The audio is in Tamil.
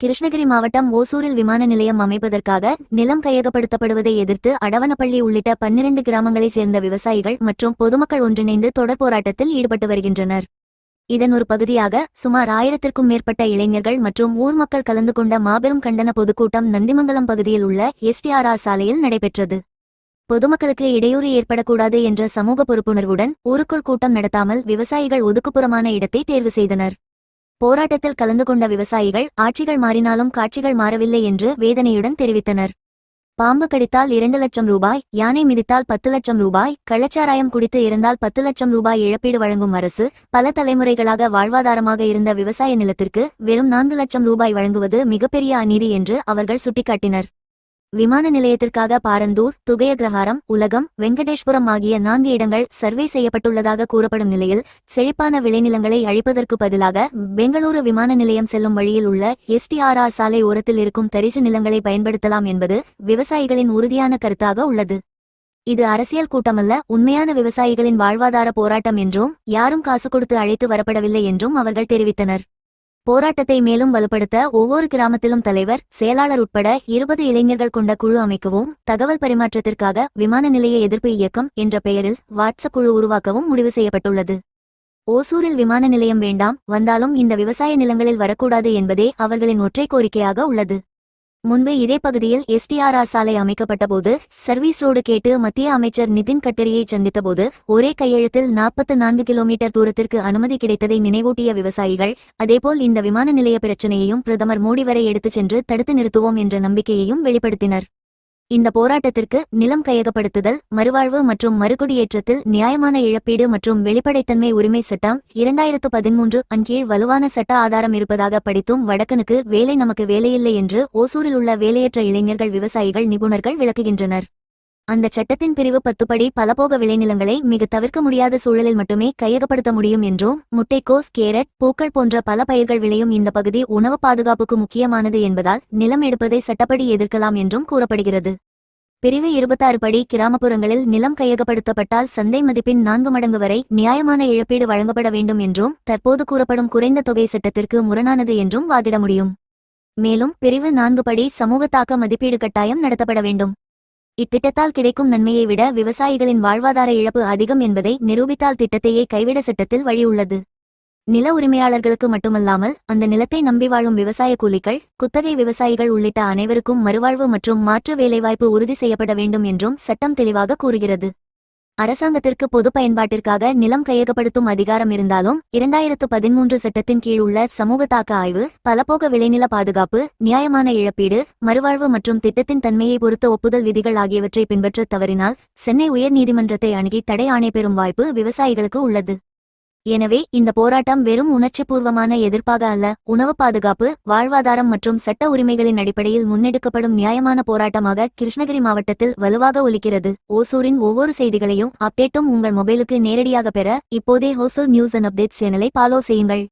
கிருஷ்ணகிரி மாவட்டம் ஓசூரில் விமான நிலையம் அமைப்பதற்காக நிலம் கையகப்படுத்தப்படுவதை எதிர்த்து அடவனப்பள்ளி உள்ளிட்ட பன்னிரண்டு கிராமங்களைச் சேர்ந்த விவசாயிகள் மற்றும் பொதுமக்கள் ஒன்றிணைந்து தொடர் போராட்டத்தில் ஈடுபட்டு வருகின்றனர். இதன் ஒரு பகுதியாக சுமார் ஆயிரத்திற்கும் மேற்பட்ட இளைஞர்கள் மற்றும் ஊர் மக்கள் கலந்து கொண்ட மாபெரும் கண்டன பொதுக்கூட்டம் நந்திமங்கலம் பகுதியில் உள்ள எஸ்டிஆர்ஆர் சாலையில் நடைபெற்றது. பொதுமக்களுக்கு இடையூறு ஏற்படக்கூடாது என்ற சமூக பொறுப்புணர்வுடன் ஊருக்குள் கூட்டம் நடத்தாமல் விவசாயிகள் ஒதுக்குப்புறமான இடத்தை தேர்வு செய்தனர். போராட்டத்தில் கலந்து கொண்ட விவசாயிகள் ஆட்சிகள் மாறினாலும் காட்சிகள் மாறவில்லை என்று வேதனையுடன் தெரிவித்தனர். பாம்பு கடித்தால் இரண்டு லட்சம் ரூபாய் யானை மிதித்தால் பத்து லட்சம் ரூபாய் கள்ளச்சாராயம் குடித்து இறந்தால் பத்து லட்சம் ரூபாய் இழப்பீடு வழங்கும் அரசு பல தலைமுறைகளாக வாழ்வாதாரமாக இருந்த விவசாய நிலத்திற்கு வெறும் நான்கு லட்சம் ரூபாய் வழங்குவது மிகப்பெரிய அநீதி என்று அவர்கள் சுட்டிக்காட்டினர். விமான நிலையத்திற்காக பாரந்தூர் துகையகிரகாரம் உலகம் வெங்கடேஸ்வரம் ஆகிய நான்கு இடங்கள் சர்வே செய்யப்பட்டுள்ளதாக கூறப்படும் நிலையில் செழிப்பான விளைநிலங்களை அழிப்பதற்கு பதிலாக பெங்களூரு விமான நிலையம் செல்லும் வழியில் உள்ள எஸ்டிஆர்ஆர் சாலை ஓரத்தில் இருக்கும் தரிசு நிலங்களை பயன்படுத்தலாம் என்பது விவசாயிகளின் உறுதியான கருத்தாக உள்ளது. இது அரசியல் கூட்டமல்ல உண்மையான விவசாயிகளின் வாழ்வாதார போராட்டம் என்றும் யாரும் காசு கொடுத்து அழைத்து வரப்படவில்லை என்றும் அவர்கள் தெரிவித்தனர். போராட்டத்தை மேலும் வலுப்படுத்த ஒவ்வொரு கிராமத்திலும் தலைவர் செயலாளர் உட்பட இருபது இளைஞர்கள் கொண்ட குழு அமைக்கவும் தகவல் பரிமாற்றத்திற்காக விமான நிலைய எதிர்ப்பு இயக்கம் என்ற பெயரில் வாட்ஸ்அப் குழு உருவாக்கவும் முடிவு செய்யப்பட்டுள்ளது. ஓசூரில் விமான நிலையம் வேண்டாம் வந்தாலும் இந்த விவசாய நிலங்களில் வரக்கூடாது என்பதே அவர்களின் ஒற்றை கோரிக்கையாக உள்ளது. முன்பு இதே பகுதியில் எஸ்டிஆர்ஆர் சாலை அமைக்கப்பட்டபோது சர்வீஸ் ரோடு கேட்டு மத்திய அமைச்சர் நிதின் கட்டரியை சந்தித்தபோது ஒரே கையெழுத்தில் நாற்பத்து நான்கு கிலோமீட்டர் தூரத்திற்கு அனுமதி கிடைத்ததை நினைவூட்டிய விவசாயிகள் அதேபோல் இந்த விமான நிலைய பிரச்சினையையும் பிரதமர் மோடி வரை எடுத்துச் சென்று தடுத்து நிறுத்துவோம் என்ற நம்பிக்கையையும் வெளிப்படுத்தினர். இந்த போராட்டத்திற்கு நிலம் கையகப்படுத்துதல் மறுவாழ்வு மற்றும் மறுகுடியேற்றத்தில் நியாயமான இழப்பீடு மற்றும் வெளிப்படைத்தன்மை உரிமை சட்டம் இரண்டாயிரத்து பதிமூன்று அன்கீழ் வலுவான சட்ட ஆதாரம் இருப்பதாக படித்தும் வடக்கனுக்கு வேலை நமக்கு வேலையில்லை என்று ஓசூரில் உள்ள வேலையற்ற இளைஞர்கள் விவசாயிகள் நிபுணர்கள் விளக்குகின்றனர். அந்த சட்டத்தின் பிரிவு பத்துப்படி பலபோக விளைநிலங்களை மிக தவிர்க்க முடியாத சூழலில் மட்டுமே கையகப்படுத்த முடியும் என்றும் முட்டைக்கோஸ் கேரட் பூக்கள் போன்ற பல பயிர்கள் விளையும் இந்த பகுதி உணவு பாதுகாப்புக்கு முக்கியமானது என்பதால் நிலம் எடுப்பதை சட்டப்படி எதிர்க்கலாம் என்றும் கூறப்படுகிறது. பிரிவு இருபத்தாறு படி கிராமப்புறங்களில் நிலம் கையகப்படுத்தப்பட்டால் சந்தை மதிப்பின் நான்கு மடங்கு வரை நியாயமான இழப்பீடு வழங்கப்பட வேண்டும் என்றும் தற்போது கூறப்படும் குறைந்த தொகை சட்டத்திற்கு முரணானது என்றும் வாதிட முடியும். மேலும் பிரிவு நான்கு படி சமூக தாக்க மதிப்பீடு கட்டாயம் நடத்தப்பட வேண்டும். இத்திட்டத்தால் கிடைக்கும் நன்மையை விட விவசாயிகளின் வாழ்வாதார இழப்பு அதிகம் என்பதை நிரூபித்தால் திட்டத்தையே கைவிட சட்டத்தில் வழி உள்ளது. நில உரிமையாளர்களுக்கு மட்டுமல்லாமல் அந்த நிலத்தை நம்பி வாழும் விவசாய கூலிகள் குத்தகை விவசாயிகள் உள்ளிட்ட அனைவருக்கும் மறுவாழ்வு மற்றும் மாற்று வேலைவாய்ப்பு உறுதி செய்யப்பட வேண்டும் என்றும் சட்டம் தெளிவாக கூறுகிறது. அரசாங்கத்திற்கு பொது பயன்பாட்டிற்காக நிலம் கையகப்படுத்தும் அதிகாரம் இருந்தாலும் இரண்டாயிரத்து பதிமூன்று சட்டத்தின் கீழ் உள்ள சமூக தாக்க ஆய்வு பலபோக விளைநில பாதுகாப்பு நியாயமான இழப்பீடு மறுவாழ்வு மற்றும் திட்டத்தின் தன்மையை பொறுத்த ஒப்புதல் விதிகள் ஆகியவற்றை பின்பற்ற தவறினால் சென்னை உயர்நீதிமன்றத்தை அணுகி தடை ஆணை பெறும் வாய்ப்பு விவசாயிகளுக்கு உள்ளது. எனவே இந்த போராட்டம் வெறும் உணர்ச்சிபூர்வமான எதிர்ப்பாக அல்ல. உணவு பாதுகாப்பு வாழ்வாதாரம் மற்றும் சட்ட உரிமைகளின் அடிப்படையில் முன்னெடுக்கப்படும் நியாயமான போராட்டமாக கிருஷ்ணகிரி மாவட்டத்தில் வலுவாக ஒலிக்கிறது. ஓசூரின் ஒவ்வொரு செய்திகளையும் அப்டேட்டும் உங்கள் மொபைலுக்கு நேரடியாக பெற இப்போதே ஹோசூர் நியூஸ் அண்ட் அப்டேட் சேனலை ஃபாலோ செய்யுங்கள்.